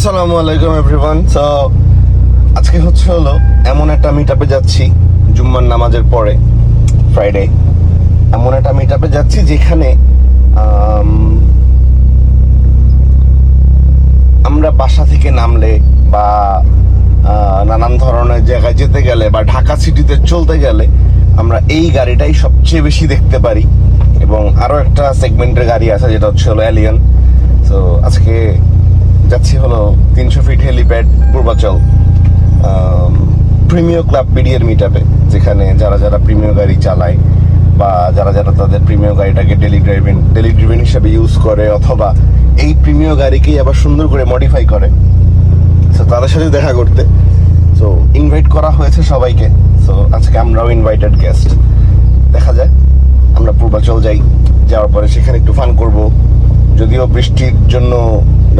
আসসালামু আলাইকুম everyone so আজকে হচ্ছে হলো এমন একটা মিট যাচ্ছি জুম্মার নামাজের পরে ফ্রাইডে এমন একটা মিট যাচ্ছি যেখানে আমরা বাসা থেকে নামলে বা নানান ধরনের জায়গায় যেতে গেলে বা ঢাকা সিটিতে চলতে গেলে আমরা এই গাড়িটাই সবচেয়ে বেশি দেখতে পারি। এবং আরও একটা সেগমেন্টের গাড়ি আছে, যেটা হচ্ছে হলো অ্যালিয়ন তো আজকে যাচ্ছি হলো তিনশো feet helipad Purbachal premier club বিডিএর meet যেখানে যারা যারা প্রিমিয় গাড়ি চালায় বা যারা যারা তাদের প্রিমিয় গাড়িটাকে ডেলি ড্রাইভিং ডেলি ড্রিভেন হিসেবে ইউজ করে অথবা এই প্রিমিয় গাড়িকেই আবার সুন্দর করে মডিফাই করে। সো তাদের সাথে দেখা করতে। সো ইনভাইট করা হয়েছে সবাইকে। সো আজকে আমরাও ইনভাইটেড গেস্ট দেখা যায় আমরা পূর্বাচল যাই। যাওয়ার পরে সেখানে একটু ফান করব। যদিও বৃষ্টির জন্য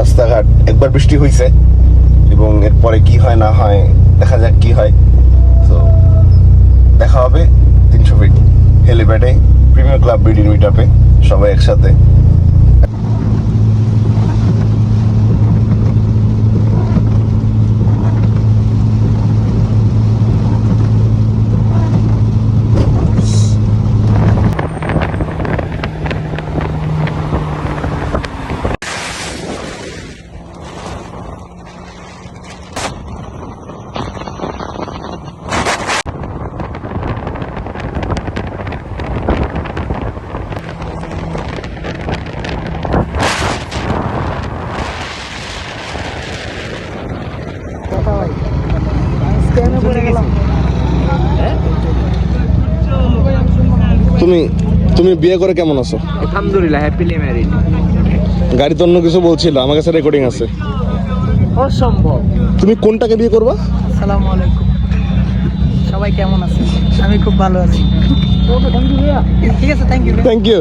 রাস্তাঘাট, একবার বৃষ্টি হয়েছে এবং এরপরে কি হয় না হয়, দেখা যাক কি হয়। তো দেখা হবে তিনশো ফিট হেলিপ্যাডে প্রিমিয়ার ক্লাব বিডির মিট সবাই একসাথে। তুমি তুমি বিয়ে করে কেমন আছো? আলহামদুলিল্লাহ হ্যাপিলি ম্যারিড গাড়ি তো অন্য কিছু বলছিল আমার কাছে রেকর্ডিং আছে। অসম্ভব। তুমি কোনটাকে বিয়ে করবা? আসসালামু আলাইকুম সবাই কেমন আছে আমি খুব ভালো আছি। ঠিক আছে থ্যাংক ইউ থ্যাংক ইউ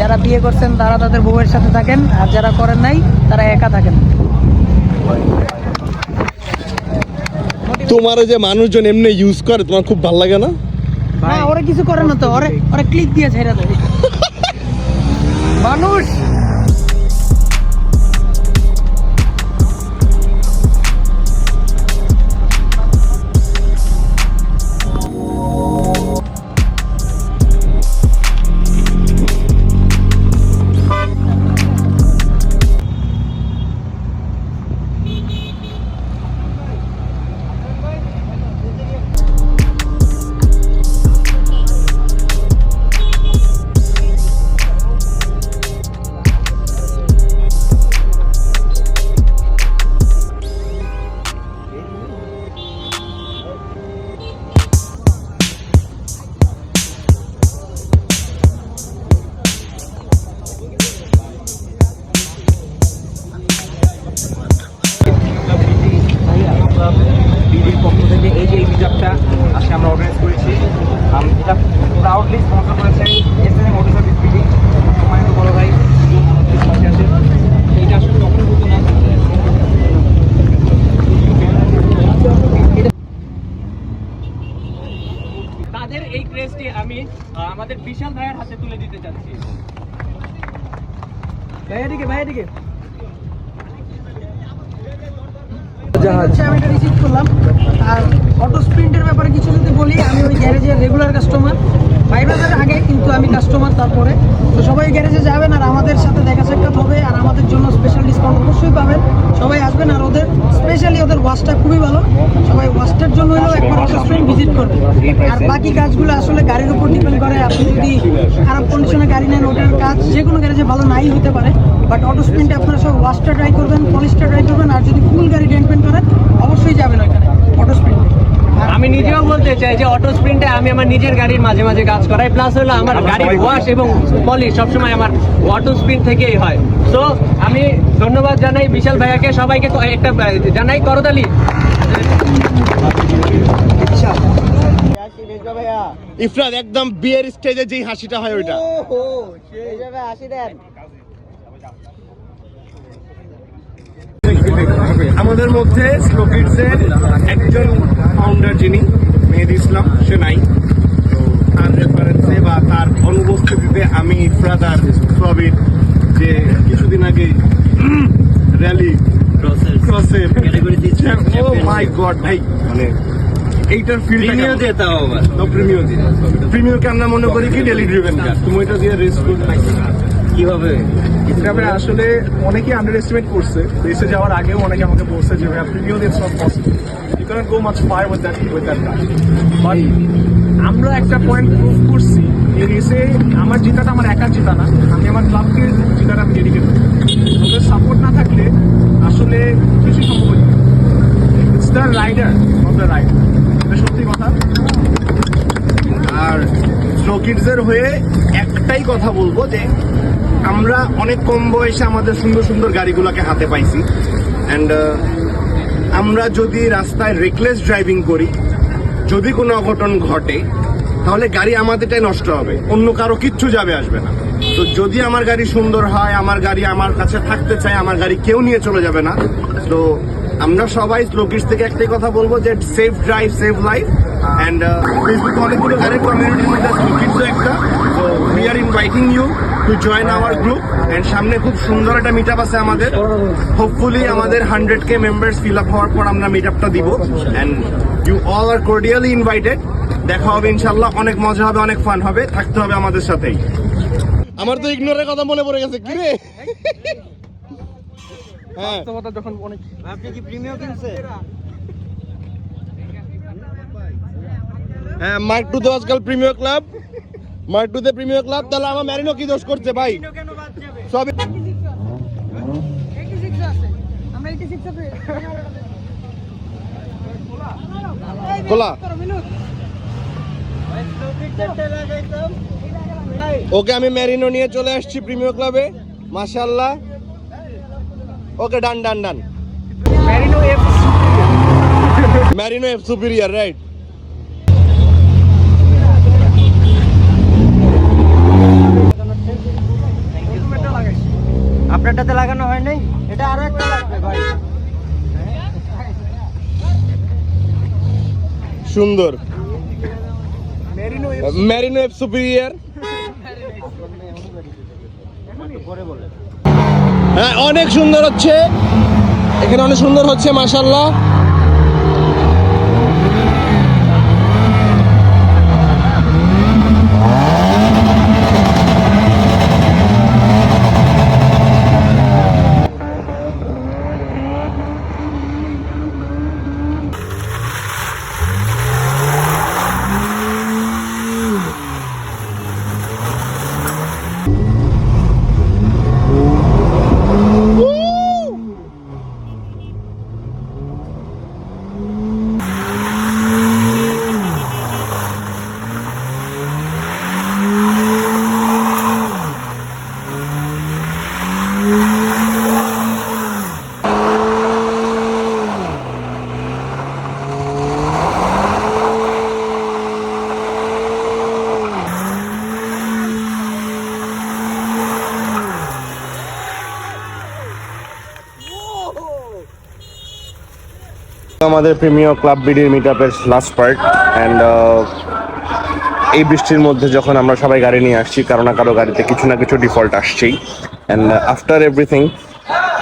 যারা বিয়ে করছেন তারা তাদের বউয়ের সাথে থাকেন আর যারা করেন নাই তারা একা থাকেন। তোমার যে মানুষজন এমনি ইউজ করে তোমার খুব ভালো লাগে না? না ওরা কিছু করে না তো ওরা ওরা ক্লিক দিয়ে ছেড়ে দেয়। মানুষ! আমাদের বিশাল ভাইয়ের হাতে তুলে দিতে চাচ্ছি। ভাইয়া দিকে ভাইয়া দিকে আমি এটা রিসিভ করলাম। আর অটো স্প্রিন্টের ব্যাপারে কিছু যদি বলি আমি ওই গ্যারেজের রেগুলার কাস্টমার ফাইভ হাজার আগে কিন্তু আমি কাস্টমার তারপরে। তো সবাই গ্যারেজে যাবেন আর আমাদের সাথে দেখা সাক্ষাৎ হবে আর আমাদের জন্য স্পেশাল ডিসকাউন্ট অবশ্যই পাবেন। সবাই আসবেন আর ওদের স্পেশালি ওদের ওয়াশটা খুবই ভালো। সবাই ওয়াশটার জন্য হলেও একবার অটো স্প্রিন্ট ভিজিট করবে। আর বাকি কাজগুলো আসলে গাড়ির উপর ডিপেন্ড করে। আপনি যদি খারাপ কন্ডিশনে গাড়ি নেন, ওটার কাজ যে কোনো গ্যারেজে ভালো নাই হতে পারে। বাট অটো স্প্রিন্টে আপনারা সব ওয়াশটা ট্রাই করবেন পলিশটা ট্রাই করবেন। আর যদি ফুল গাড়ি ডেন্টমেন্ট করেন অবশ্যই যাবেন ওইখানে অটো স্প্রিন্টে আমি নিজেও বলতে চাই যে অটো স্প্রিন্টে আমি আমার নিজের গাড়ির মাঝে মাঝে কাজ করাই প্লাস হলো আমার গাড়ির ওয়াশ এবং পলিশ সবসময় আমার অটো স্প্রিন্ট থেকেই হয়। সো আমি ধন্যবাদ জানাই বিশাল ভাইয়াকে সবাইকে একটা জানাই করতালি ইফরাত একদম বিয়ের স্টেজে যেই হাসিটা হয় ওইটা। আমাদের মধ্যে স্লোকিটসের একজন ফাউন্ডার যিনি মেহেদি ইসলাম সে নাই। তো তার রেফারেন্সে বা তার অনুপস্থিতিতে আমি আর প্রবীর যে কিছুদিন আগে আছে ও মাই গড ভাই। মানে এইটার ফিল্ড প্রিমিয়াম দিয়ে তাও আবার। দিয়ে। আমরা মনে করি কি? ডেলি ড্রিভেন কার তুমি এটা দিয়ে রেস করতে কীভাবে? এটা আসলে অনেকেই আন্ডার এস্টিমেট করছে। দেশে যাওয়ার আগেও অনেকে আমাকে বলছে যে ভাইয়া premium it's not possible you cannot go much far with that with that car but আমরা একটা পয়েন্ট প্রুভ করছি। এই রেসে আমার জেতাটা আমার একার জেতা না। আমি আমার ক্লাবকে জেতাটা আমি ডেডিকেট করি ওদের সাপোর্ট না থাকলে আসলে কিছুই সম্ভব হতো না it's the rider not the rider এটা সত্যি কথা। আর স্লো কিডসের হয়ে একটাই কথা বলব যে আমরা অনেক কম বয়সে আমাদের সুন্দর সুন্দর গাড়িগুলোকে হাতে পাইছি। অ্যান্ড আমরা যদি রাস্তায় রেকলেস ড্রাইভিং করি, যদি কোনো অঘটন ঘটে, তাহলে গাড়ি আমাদেরটাই নষ্ট হবে। অন্য কারও কিচ্ছু যাবে, আসবে না। তো যদি আমার গাড়ি সুন্দর হয়, আমার গাড়ি আমার কাছে থাকতে চায়, আমার গাড়ি কেউ নিয়ে চলে যাবে না। তো আমরা সবাই স্লোকিস থেকে একটাই কথা বলব যে safe drive save life and ফেসবুকে অনেকগুলো গাড়ির কমিউনিটির মধ্যে একটা তো we are inviting you to join our group and সামনে খুব সুন্দর একটা মিট আছে আমাদের। হোপফুলি আমাদের hundred K members fill up হওয়ার পর আমরা মিট আপটা দিব। And you all are cordially invited দেখা হবে ইনশাল্লাহ অনেক মজা হবে অনেক ফান হবে। থাকতে হবে আমাদের সাথেই। আমার তো ইগনোরের কথা মনে পড়ে গেছে কি রে? হ্যাঁ। যখন অনেক আপনি কি প্রিমিয়াম কিনছে? হ্যাঁ মার্ক টু তো আজকাল premier club. Mark two premier club তাহলে আমার ম্যারিনো কি দোষ করছে ভাই? সব আমরা 86 এ খোলা। ওকে আমি ম্যারিনো নিয়ে চলে আসছি প্রিমিয়ার ক্লাবে। মাশাআল্লাহ। Okay done done done. Mariano এফ ম্যারিনো এফ সুপিরিয়র রাইট। আপনারটাতে লাগানো হয় নাই? এটা আরও একটা লাগবে ভাই। সুন্দর। ম্যারিনো এফ সুপিরিয়ার হ্যাঁ অনেক সুন্দর হচ্ছে। এখানে অনেক সুন্দর হচ্ছে মাশাল্লাহ আমাদের প্রিমিয়ার ক্লাব বিডির মিট আপের লাস্ট পার্ট অ্যান্ড এই বৃষ্টির মধ্যে যখন আমরা সবাই গাড়ি নিয়ে আসছি, কারও না কারও গাড়িতে কিছু না কিছু ডিফল্ট আসছেই। And after everything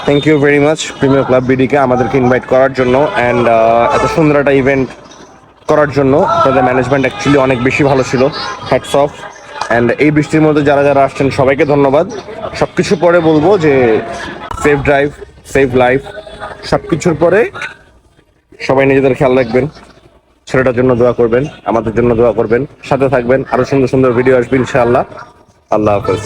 thank you very much premier club বিডিকে আমাদেরকে ইনভাইট করার জন্য অ্যান্ড এত সুন্দর একটা ইভেন্ট করার জন্য তাদের ম্যানেজমেন্ট অ্যাকচুয়ালি অনেক বেশি ভালো ছিল হ্যাটস অফ অ্যান্ড এই বৃষ্টির মধ্যে যারা যারা আসছেন, সবাইকে ধন্যবাদ। সব কিছু পরে বলব যে সেফ ড্রাইভ সেফ লাইফ সব কিছুর পরে সবাই নিজেদের খেয়াল রাখবেন, ছেলেটার জন্য দোয়া করবেন, আমাদের জন্য দোয়া করবেন, সাথে থাকবেন, আরও সুন্দর সুন্দর ভিডিও আসবে ইনশাআল্লাহ। আল্লাহ হাফেজ।